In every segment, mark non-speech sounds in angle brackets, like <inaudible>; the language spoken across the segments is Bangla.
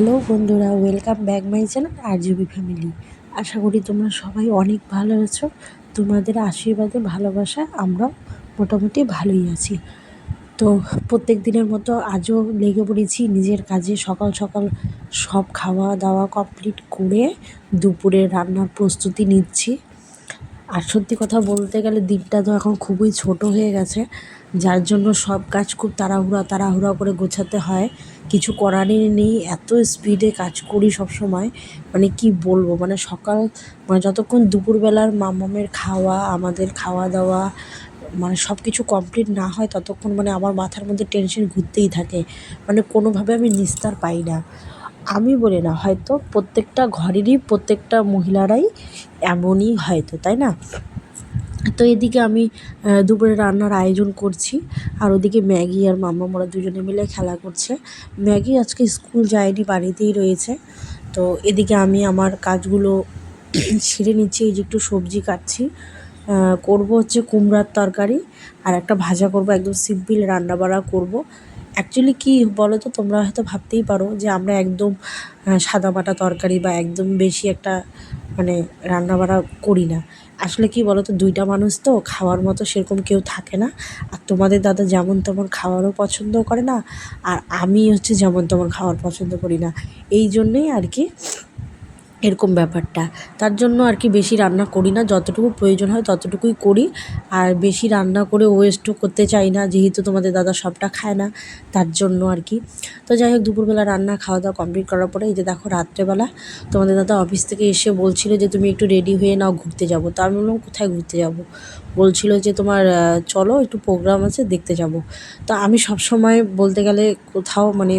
হ্যালো বন্ধুরা, welcome back my channel R GB family. আশা করি তোমরা সবাই অনেক ভালো আছো। তোমাদের আশীর্বাদে ভালোবাসা আমরাও মোটামুটি ভালোই আছি। তো প্রত্যেক দিনের মতো আজও লেগে পড়েছি নিজের কাজে। সকাল সকাল সব খাওয়া দাওয়া কমপ্লিট করে দুপুরে রান্নার প্রস্তুতি নিচ্ছি। আর সত্যি কথা বলতে গেলে দিনটা তো এখন খুবই ছোট হয়ে গেছে। যার জন্য সব কাজ খুব তাড়াহুড়া তাড়াহুড়া করে গোছাতে হয়। কিছু করারই নেই, এত স্পিডে কাজ করি সব সময় মানে কি বলব? মানে সকাল মানে যতক্ষণ দুপুরবেলার মামামের খাওয়া, আমাদের খাওয়া দাওয়া মানে সব কিছু কমপ্লিট না হয় ততক্ষণ মানে আমার মাথার মধ্যে টেনশন ঘুরতেই থাকে। মানে কোনোভাবে আমি নিস্তার পাই না। আমি বলি না, হয়তো প্রত্যেকটা ঘরেরই প্রত্যেকটা মহিলারাই এমনই হয়তো, তাই না? তো এদিকে আমি দুপুরে রান্নার আয়োজন করছি। আর ওদিকে ম্যাগি আর মাম্মা মোরা দুজনে মিলে খেলা করছে। ম্যাগি আজকে স্কুল যায়নি, বাড়িতেই রয়েছে। তো এদিকে আমি আমার কাজগুলো <clears throat> সেরে নিচ্ছি। এই যে একটু সবজি কাটছি। করব হচ্ছে কুমড়ার তরকারি। আর একটা ভাজা করব, একদম সিম্পল রান্না বাড়া করব। অ্যাকচুয়ালি কী বলো তো তোমরা হয়তো ভাবতেই পারো যে আমরা একদম সাদামাটা তরকারি বা একদম বেশি একটা মানে রান্নাবাড়া করি না। আসলে কি বলো তো দুইটা মানুষ তো, খাওয়ার মতো সেরকম কেউ থাকে না। আর তোমাদের দাদা যেমন তেমন খাওয়ারও পছন্দ করে না, আর আমি হচ্ছে যেমন তেমন খাওয়ার পছন্দ করি না। এই জন্যেই আর কি এরকম ব্যাপারটা। তার জন্য আর কি বেশি রান্না করি না, যতটুকু প্রয়োজন হয় ততটুকুই করি। আর বেশি রান্না করে ওয়েস্টও করতে চাই না, যেহেতু তোমাদের দাদা সবটা খায় না, তার জন্য আর কি। তো যাই হোক, দুপুরবেলা রান্না খাওয়া দাওয়া কমপ্লিট করার পরে এই যে দেখো রাত্রেবেলা তোমাদের দাদা অফিস থেকে এসে বলছিল যে তুমি একটু রেডি হয়ে নাও, ঘুরতে যাব। তো আমি বললাম, কোথায় ঘুরতে যাব? বলছিল যে তোমার চলো একটু প্রোগ্রাম আছে, দেখতে যাব। তো আমি সবসময় বলতে গেলে কোথাও মানে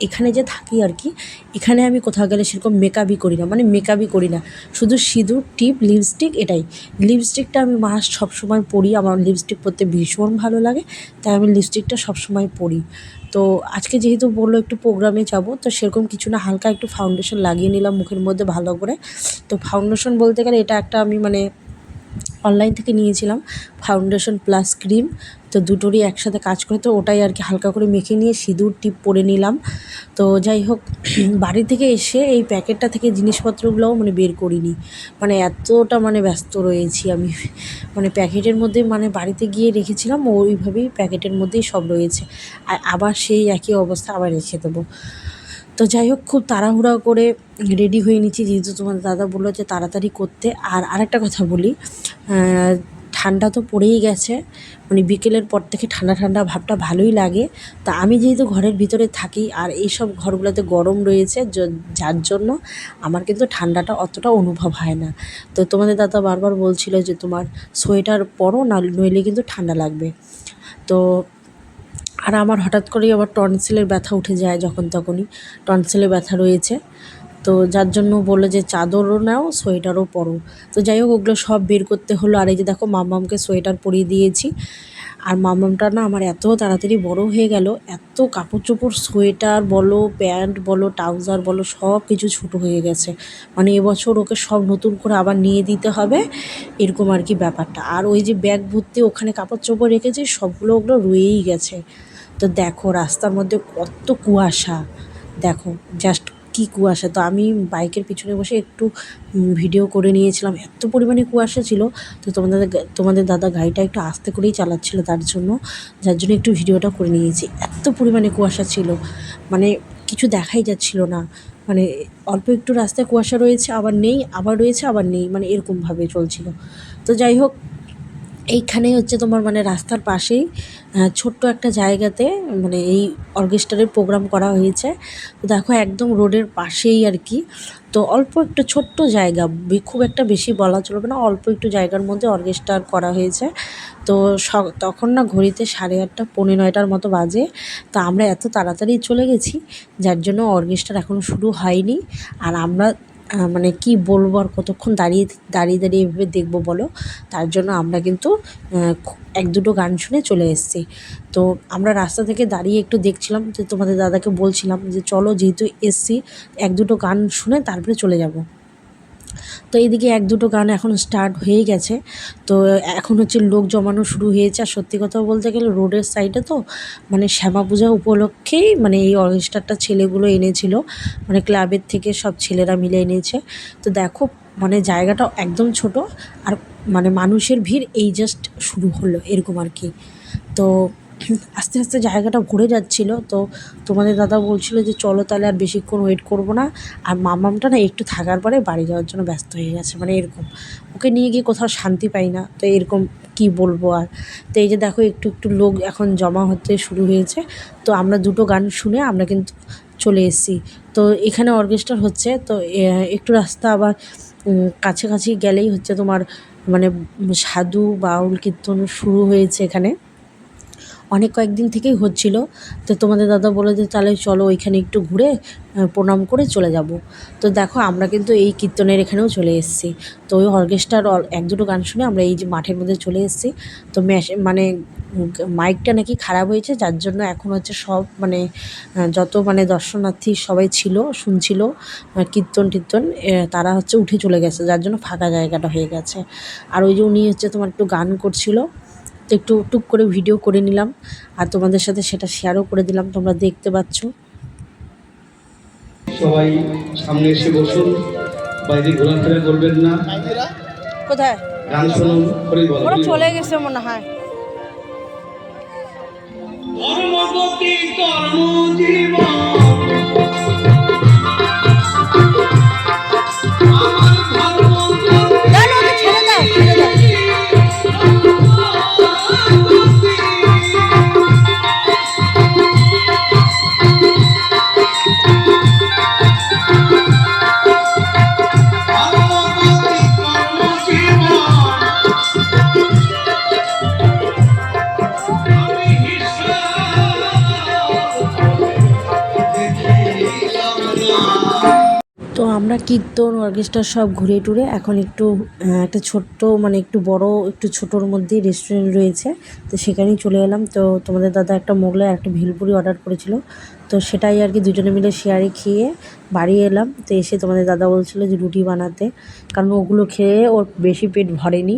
এখানে যে থাকি আর কি, এখানে আমি কোথাও গেলে সেরকম মেকআপই করি না। মানে মেকআপই করি না। শুধু সিঁদুর, টিপ লিপস্টিক এটাই। লিপস্টিকটা আমি মাস্ট সবসময় পরি। আমার লিপস্টিক পরতে ভীষণ ভালো লাগে। তাই আমি লিপস্টিকটা সবসময় পরি। তো আজকে যেহেতু বলল একটু প্রোগ্রামে যাব, তো সেরকম কিছু না। হালকা একটু ফাউন্ডেশন লাগিয়ে নিলাম মুখের মধ্যে ভালো করে। তো ফাউন্ডেশন বলতে গেলে এটা একটা আমি মানে অনলাইন থেকে নিয়েছিলাম ফাউন্ডেশন প্লাস ক্রিম তো দুটোরই একসাথে কাজ করে, তো ওটাই আর কি হালকা করে মেখে নিয়ে সিঁদুর টিপ পরে নিলাম। তো যাই হোক, <clears throat> বাড়ি থেকে এসে এই প্যাকেটটা থেকে জিনিসপত্রগুলোও মানে বের করিনি। মানে এতটা মানে ব্যস্ত রয়েছি আমি। মানে প্যাকেটের মধ্যে মানে বাড়িতে গিয়ে রেখেছিলাম, ওইভাবেই প্যাকেটের মধ্যেই সব রয়েছে। আর আবার সেই একই অবস্থা আবার রেখে দেবো। তো যাই হোক, খুব তাড়াহুড়া করে রেডি হয়ে নিচ্ছি। যেহেতু তোমার দাদা বলল যে তাড়াতাড়ি করতে। আর আরেকটা কথা বলি ঠান্ডা তো পড়েই গেছে। মানে বিকেলের পর থেকে ঠান্ডা ঠান্ডা ভাবটা ভালোই লাগে। তা আমি যেহেতু ঘরের ভিতরে থাকি, আর এইসব ঘরগুলোতে গরম রয়েছে যার জন্য আমার কিন্তু ঠান্ডাটা অতটা অনুভব হয় না। তো তোমাদের দাদা বারবার বলছিল যে তোমার সোয়েটার পরো, না, নইলে কিন্তু ঠান্ডা লাগবে। তো আর আমার হঠাৎ করেই আবার টনসিলের ব্যথা উঠে যায় যখন তখনই। টনসিলের ব্যথা রয়েছে। তো যার জন্য বলল যে চাদরও নাও, সোয়েটারও পরো। তো যাই হোক, ওগুলো সব বের করতে হলো। আর এই যে দেখো মামামকে সোয়েটার পরিয়ে দিয়েছি। আর মামামটা না আমার এত তাড়াতাড়ি বড় হয়ে গেল। এত কাপড় চোপড় সোয়েটার বলো, প্যান্ট বলো, ট্রাউজার বলো, সব কিছু ছোটো হয়ে গেছে। মানে এবছর ওকে সব নতুন করে আবার নিয়ে দিতে হবে। এরকম আর কি ব্যাপারটা। আর ওই যে ব্যাগ ভর্তি ওখানে কাপড় চোপড় রেখেছি, সবগুলো ওগুলো রয়েই গেছে। তো দেখো, রাস্তার মধ্যে কত কুয়াশা। দেখো জাস্ট কী কুয়াশা। তো আমি বাইকের পিছনে বসে একটু ভিডিও করে নিয়েছিলাম। এত পরিমাণে কুয়াশা ছিল। তো তোমাদের তোমাদের দাদা গাড়িটা একটু আস্তে করেই চালাচ্ছিল তার জন্য। যার জন্য একটু ভিডিওটা করে নিয়েছি। এত পরিমাণে কুয়াশা ছিল। মানে কিছু দেখাই যাচ্ছিল না। মানে অল্প একটু রাস্তায় কুয়াশা রয়েছে, আবার নেই, আবার রয়েছে, আবার নেই। মানে এরকমভাবে চলছিল। তো যাই হোক এইখানে হচ্ছে তোমার মানে রাস্তার পাশেই ছোট্ট একটা জায়গাতে মানে এই অর্কেস্ট্রারের প্রোগ্রাম করা হয়েছে। তো দেখো একদম রোডের পাশেই আর কি। তো অল্প একটু ছোট্ট জায়গা খুব একটা বেশি বলা চলবে না, অল্প একটু জায়গার মধ্যে অর্কেস্ট্রার করা হয়েছে। তো তখন না ঘড়িতে সাড়ে আটটা পৌনে নয়টার মতো বাজে। তো আমরা এত তাড়াতাড়ি চলে গেছি, যার জন্য অর্কেস্ট্রার এখনও শুরু হয়নি। আর আমরা মানে কি বলব আর কতক্ষণ দাঁড়িয়ে দাঁড়িয়ে দাঁড়িয়ে এভাবে দেখব বলো? তার জন্য আমরা কিন্তু এক দুটো গান শুনে চলে এসেছি। তো আমরা রাস্তা থেকে দাঁড়িয়ে একটু দেখছিলাম, যে তোমাদের দাদাকে বলছিলাম যে চলো যেহেতু এসছি, এক দুটো গান শুনে তারপরে চলে যাব। তো এইদিকে এক দুটো গান এখন স্টার্ট হয়ে গেছে। তো এখন হচ্ছে লোক জমানো শুরু হয়েছে। আর সত্যি কথা বলতে গেলে রোডের সাইডে তো মানে শ্যামা পূজা উপলক্ষেই মানে এই অর্কেস্ট্রারটা ছেলেগুলো এনেছিল। মানে ক্লাবের থেকে সব ছেলেরা মিলে এনেছে। তো দেখো মানে জায়গাটা একদম ছোট। আর মানে মানুষের ভিড় এই জাস্ট শুরু হলো এরকম আর কি। তো আস্তে আস্তে জায়গাটা ভরে যাচ্ছিল। তো তোমাদের দাদা বলছিল যে, চলো তাহলে আর বেশিক্ষণ ওয়েট করব না। আর মামামটা না একটু থাকার পরে বাড়ি যাওয়ার জন্য ব্যস্ত হয়ে গেছে মানে এরকম। ওকে নিয়ে গিয়ে কোথাও শান্তি পাই না, তো এরকম কি বলব আর? তো এই যে দেখো, একটু একটু লোক এখন জমা হতে শুরু হয়েছে। তো আমরা দুটো গান শুনে আমরা কিন্তু চলে এসেছি। তো এখানে অর্কেস্ট্রা হচ্ছে, তো একটু রাস্তা আবার কাছাকাছি গেলেই হচ্ছে তোমার মানে সাধু, বাউল, কীর্তন শুরু হয়েছে এখানে। অনেক কয়েকদিন থেকেই হচ্ছিল। তো তোমাদের দাদা বলে যে, তাহলে চলো ওইখানে একটু ঘুরে প্রণাম করে চলে যাব। তো দেখো, আমরা কিন্তু এই কীর্তনের এখানেও চলে এসেছি। তো ওই অর্কেস্ট্রার এক দুটো গান শুনে আমরা এই যে মাঠের মধ্যে চলে এসেছি। তো মানে মাইকটা নাকি খারাপ হয়েছে, যার জন্য এখন হচ্ছে সব মানে যত মানে দর্শনার্থী সবাই ছিল, শুনছিল কীর্তন টীর্তন তারা হচ্ছে উঠে চলে গেছে, যার জন্য ফাঁকা জায়গাটা হয়ে গেছে। আর ওই যে উনি হচ্ছে তোমার একটু গান করছিল তো একটু টুক করে ভিডিও করে নিলাম আর তোমাদের সাথে সেটা শেয়ারও করে দিলাম তোমরা দেখতে পাচ্ছ। সবাই সামনে এসে বসুন বাইরে ঘোরাফেরা করবেন না। কোথায়? গান শুনুন করে বলো। ওরা চলে গেছে মনে হয়। কর্মগতি কর্মজীবন তো আমরা কীর্তন, অর্কেস্ট্রা সব ঘুরে টুরে এখন একটু একটা ছোট্ট মানে একটু বড়, একটু ছোটোর মধ্যেই রেস্টুরেন্ট রয়েছে। তো সেখানেই চলে এলাম। তো তোমাদের দাদা একটা মোগলাই আর একটা ভেলপুরি অর্ডার করেছিল। তো সেটাই আর কি দুজনে মিলে শেয়ারে খেয়ে বাড়ি এলাম। তো এসে তোমাদের দাদা বলছিল যে রুটি বানাতে। কারণ ওগুলো খেয়ে ওর বেশি পেট ভরেনি।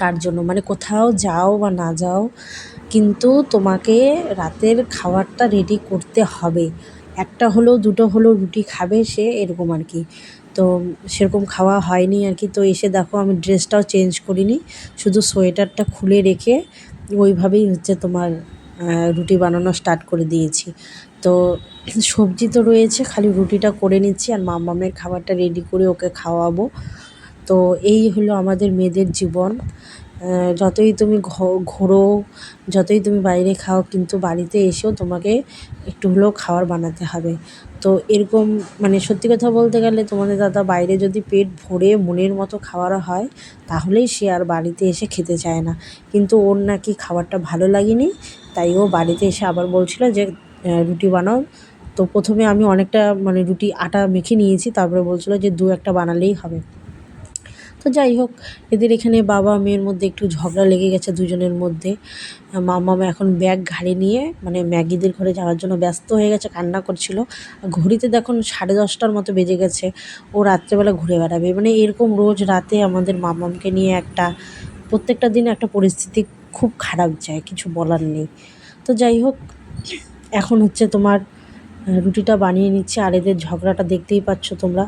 তার জন্য মানে কোথাও যাও বা না যাও, কিন্তু তোমাকে রাতের খাবারটা রেডি করতে হবে। একটা হলেও দুটো হলেও রুটি খাবে সে, এরকম আর কি। তো সেরকম খাওয়া হয়নি আর কি। তো এসে দেখো আমি ড্রেসটাও চেঞ্জ করিনি, শুধু সোয়েটারটা খুলে রেখে ওইভাবেই হচ্ছে তোমার রুটি বানানো স্টার্ট করে দিয়েছি। তো সবজি তো রয়েছে, খালি রুটিটা করে নিচ্ছি আর মামামের খাবারটা রেডি করে ওকে খাওয়াবো। তো এই হলো আমাদের মেয়েদের জীবন। যতই তুমি ঘোরো, যতই তুমি বাইরে খাও, কিন্তু বাড়িতে এসেও তোমাকে একটু হলেও খাবার বানাতে হবে। তো এরকম মানে সত্যি কথা বলতে গেলে তোমাদের দাদা বাইরে যদি পেট ভরে মনের মতো খাবার হয়, তাহলেই সে আর বাড়িতে এসে খেতে চায় না। কিন্তু ওর নাকি খাবারটা ভালো লাগেনি, তাই ও বাড়িতে এসে আবার বলছিল যে রুটি বানাও। তো প্রথমে আমি অনেকটা মানে রুটি, আটা মেখে নিয়েছি, তারপরে বলছিল যে দু একটা বানালেই হবে। তো যাই হোক, এদের এখানে বাবা মেয়ের মধ্যে একটু ঝগড়া লেগে গেছে দুজনের মধ্যে। মামা এখন ব্যাগ ঘাড়ে নিয়ে মানে ম্যাগিদের ঘরে যাওয়ার জন্য ব্যস্ত হয়ে গেছে, কান্না করছিল। ঘড়িতে দেখুন সাড়ে দশটার মতো বেজে গেছে, ও রাত্রেবেলা ঘুরে বেড়াবে। মানে এরকম রোজ রাতে আমাদের মামামকে নিয়ে একটা, প্রত্যেকটা দিন একটা পরিস্থিতি খুব খারাপ যায়, কিছু বলার নেই। তো যাই হোক, এখন হচ্ছে তোমার রুটিটা বানিয়ে নিচ্ছে। আর এদের ঝগড়াটা দেখতেই পাচ্ছ তোমরা।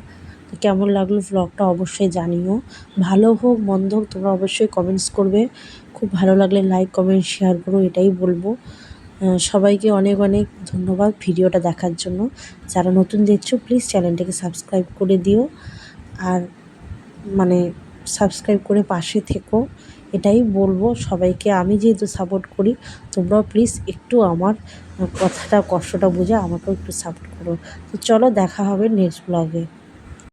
কেমন লাগল ব্লগটা অবশ্যই জানিও। ভালো হোক, মন্দ হোক, তোমরা অবশ্যই কমেন্টস করবে। খুব ভালো লাগলে লাইক কমেন্ট শেয়ার করো, এটাই বলব। সবাইকে অনেক অনেক ধন্যবাদ ভিডিওটা দেখার জন্য। যারা নতুন দেখছ প্লিজ চ্যানেলটাকে সাবস্ক্রাইব করে দিও। আর মানে সাবস্ক্রাইব করে পাশে থেকো, এটাই বলব। সবাইকে আমি যেহেতু সাপোর্ট করি, তোমরাও প্লিজ একটু আমার কথাটা, কষ্টটা বুঝে আমাকেও একটু সাপোর্ট করো। তো চলো দেখা হবে নেক্সট ব্লগে